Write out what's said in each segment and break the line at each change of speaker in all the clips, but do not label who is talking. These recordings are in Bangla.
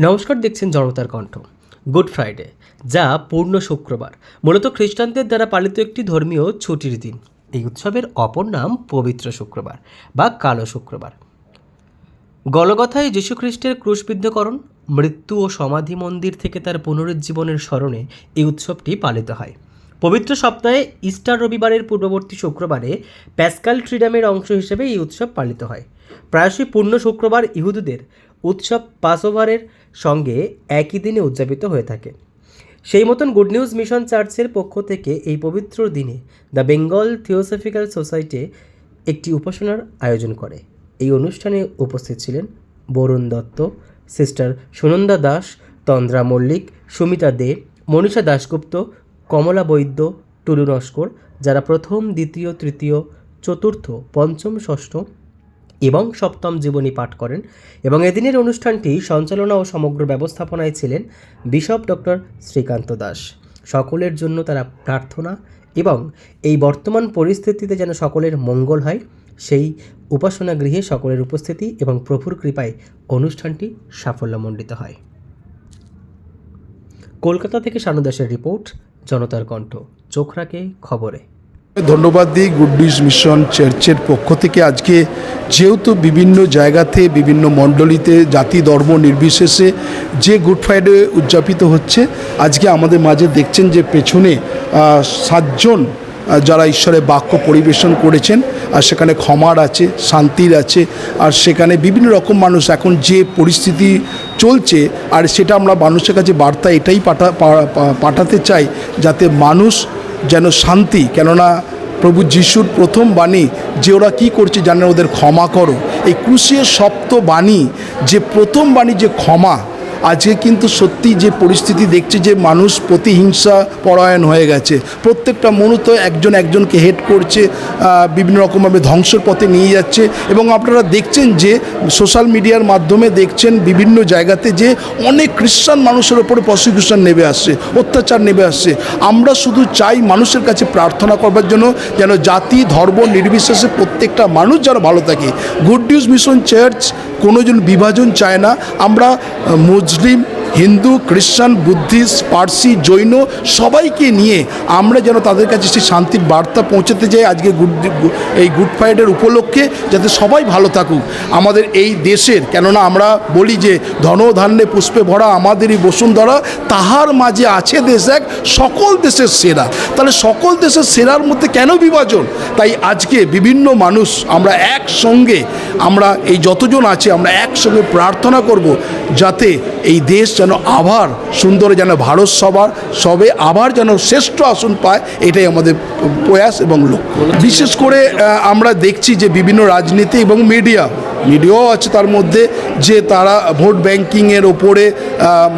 নমস্কার দেখছেন জনতার কণ্ঠ। গুড ফ্রাইডে, যা পূর্ণ শুক্রবার। মূলত খ্রিস্টানদের দ্বারা পালিত একটি ধর্মীয় ছুটির দিন। এই উৎসবের অপর নাম পবিত্র শুক্রবার বা কালো শুক্রবার। গলগথায় যীশুখ্রিস্টের ক্রুশবিদ্ধকরণ, মৃত্যু ও সমাধি মন্দির থেকে তার পুনরুজ্জীবনের স্মরণে এই উৎসবটি পালিত হয়। পবিত্র সপ্তাহে ইস্টার রবিবারের পূর্ববর্তী শুক্রবারে প্যাসকাল ট্রিডামের অংশ হিসেবে এই উৎসব পালিত হয়। প্রায়শই পূর্ণ শুক্রবার ইহুদুদের উৎসব পাসওভারের সঙ্গে একই দিনে উদযাপিত হয়ে থাকে। সেই মতন গুড নিউজ মিশন চার্চের পক্ষ থেকে এই পবিত্র দিনে দ্য বেঙ্গল থিওসফিক্যাল সোসাইটি একটি উপাসনার আয়োজন করে। এই অনুষ্ঠানে উপস্থিত ছিলেন বরুণ দত্ত, সিস্টার সুনন্দা দাস, তন্দ্রা মল্লিক, সুমিতা দে, মনীষা দাশগুপ্ত, কমলা বৈদ্য, টুলু নস্কর, যারা প্রথম, দ্বিতীয়, তৃতীয়, চতুর্থ, পঞ্চম, ষষ্ঠ এবং সপ্তম জীবনী পাঠ করেন এবং এদিনের অনুষ্ঠানটি সঞ্চালনা ও সমগ্র ব্যবস্থাপনায় ছিলেন বিশপ ডক্টর শ্রীকান্ত দাস। সকলের জন্য তারা প্রার্থনা এবং এই বর্তমান পরিস্থিতিতে যেন সকলের মঙ্গল হয়, সেই উপাসনা গৃহে সকলের উপস্থিতি এবং প্রভুর কৃপায় অনুষ্ঠানটি সাফল্যমণ্ডিত হয়। কলকাতা থেকে শানু দাসের রিপোর্ট, জনতার কণ্ঠ, চোখ রাখে খবরে।
ধন্যবাদ দিই গুড নিউজ মিশন চার্চের পক্ষ থেকে আজকে। যেহেতু বিভিন্ন জায়গাতে, বিভিন্ন মণ্ডলীতে জাতি ধর্ম নির্বিশেষে যে গুড ফ্রাইডে উদযাপিত হচ্ছে, আজকে আমাদের মাঝে দেখছেন যে পেছনে সাতজন যারা ঈশ্বরের বাক্য পরিবেশন করেছেন, আর সেখানে ক্ষমার আছে, শান্তির আছে, আর সেখানে বিভিন্ন রকম মানুষ এখন যে পরিস্থিতি চলছে, আর সেটা আমরা মানুষের কাছে বার্তা এটাই পাঠা পাঠাতে চাই, যাতে মানুষ যেন শান্তি। কেননা প্রভু যিশুর প্রথম বাণী, যে ওরা কী করছে জানে ওদের ক্ষমা করো। এই কুশিয়ে সপ্ত বাণী, যে প্রথম বাণী যে ক্ষমা আজকে কিন্তু সত্যি যে পরিস্থিতি দেখছে যে মানুষ প্রতিহিংসা পরায়ণ হয়ে গেছে। প্রত্যেকটা মূলত একজন একজনকে হেড করছে বিভিন্ন রকমভাবে ধ্বংসের পথে নিয়ে যাচ্ছে এবং আপনারা দেখছেন যে সোশ্যাল মিডিয়ার মাধ্যমে দেখছেন বিভিন্ন জায়গাতে যে অনেক খ্রিস্টান মানুষের ওপরে প্রসিকিউশন নেমে আসছে, অত্যাচার নেমে আসছে। আমরা শুধু চাই মানুষের কাছে প্রার্থনা করবার জন্য যেন জাতি, ধর্ম, নির্বিশেষে প্রত্যেকটা মানুষ যেন ভালো থাকে। গুড নিউজ মিশন চার্চ কোনো জন বিভাজন চায় না। আমরা মুসলিম হিন্দু খ্রিস্টান বুদ্ধিস্ট, পার্সি, জৈন সবাইকে নিয়ে আমরা যেন তাদের কাছে সেই শান্তির বার্তা পৌঁছাতে চাই আজকে গুড এই গুড ফ্রাইডের উপলক্ষে, যাতে সবাই ভালো থাকুক। আমাদের এই দেশের, কেননা আমরা বলি যে ধন ধান্যে পুষ্পে ভরা আমাদেরই বসুন্ধরা, তাহার মাঝে আছে দেশ এক, সকল দেশের সেরা। তাহলে সকল দেশের সেরার মধ্যে কেন বিভাজন? তাই আজকে বিভিন্ন মানুষ আমরা একসঙ্গে, আমরা এই যতজন আছে, আমরা একসঙ্গে প্রার্থনা করব যাতে এই দেশ যেন আবার সুন্দর যেন ভারত সবার সবে আবার যেন শ্রেষ্ঠ আসন পায় এটাই আমাদের প্রয়াস এবং লক্ষ্য। বিশেষ করে আমরা দেখছি যে বিভিন্ন রাজনীতি এবং মিডিয়া মিডিয়াও আছে তার মধ্যে যে তারা ভোট ব্যাংকিংয়ের ওপরে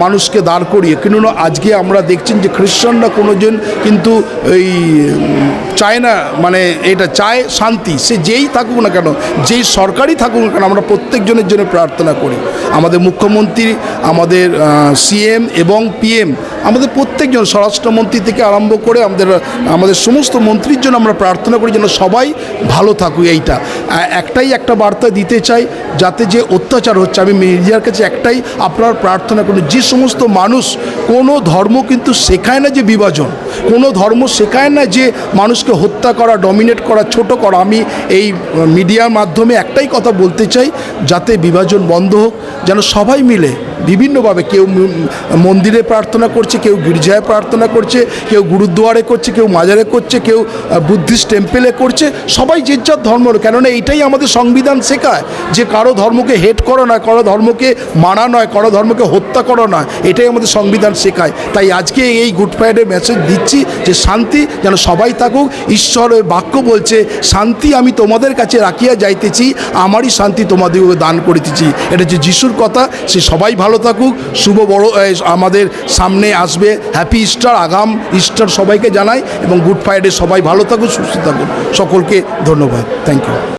মানুষকে দাঁড় করিয়ে কেননা আজকে আমরা দেখছেন যে খ্রিস্টানরা কোনোজন কিন্তু এই চায় না মানে এটা চায় শান্তি, সে যেই থাকুক না কেন, যেই সরকারই থাকুক না কেন, আমরা প্রত্যেকজনের জন্য প্রার্থনা করি। আমাদের মুখ্যমন্ত্রী, আমাদের সিএম এবং পিএম আমাদের প্রত্যেকজন স্বরাষ্ট্রমন্ত্রী থেকে আরম্ভ করে আমাদের আমাদের সমস্ত মন্ত্রীর জন্য আমরা প্রার্থনা করি যেন সবাই ভালো থাকুক এইটা। একটাই একটা বার্তা দিতে চাই, যাতে যে অত্যাচার হচ্ছে, আমি মিডিয়ার কাছে একটাই আপনার প্রার্থনা করুন যে সমস্ত মানুষ, কোনো ধর্ম কিন্তু শেখায় না যে বিভাজন, কোনো ধর্ম শেখায় না যে মানুষকে হত্যা করা ডমিনেট করা, ছোট করা। আমি এই মিডিয়ার মাধ্যমে একটাই কথা বলতে চাই, যাতে বিভাজন বন্ধ হোক, যেন সবাই মিলে বিভিন্নভাবে কেউ মন্দিরে প্রার্থনা করছে, কেউ গির্জায় প্রার্থনা করছে, কেউ গুরুদুয়ারে করছে, কেউ মাজারে করছে, কেউ বুদ্ধিস্ট টেম্পেলে করছে, সবাই যে যার ধর্ম কেননা এইটাই আমাদের সংবিধান শেখায় যে কারও ধর্মকে হেট করো না, কারও ধর্মকে মানা নয়, কারও ধর্মকে হত্যা করো না, এটাই আমাদের সংবিধান শেখায়। তাই আজকে এই গুড ফ্রাইডে মেসেজ দিচ্ছি যে শান্তি যেন সবাই থাকুক, ঈশ্বরের বাক্য বলছে, শান্তি আমি তোমাদের কাছে রাখিয়া যাইতেছি, আমারই শান্তি তোমাদেরকে দান করিতেছি। এটা যে যিশুর কথা, সে সবাই ভালো থাকুক, শুভ বড় আমাদের সামনে আসবে। হ্যাপি ইস্টার আগাম ইস্টার সবাইকে জানাই এবং গুড ফ্রাইডে সবাই ভালো থাকুক, সুস্থ থাকুক। সকলকে ধন্যবাদ। Thank you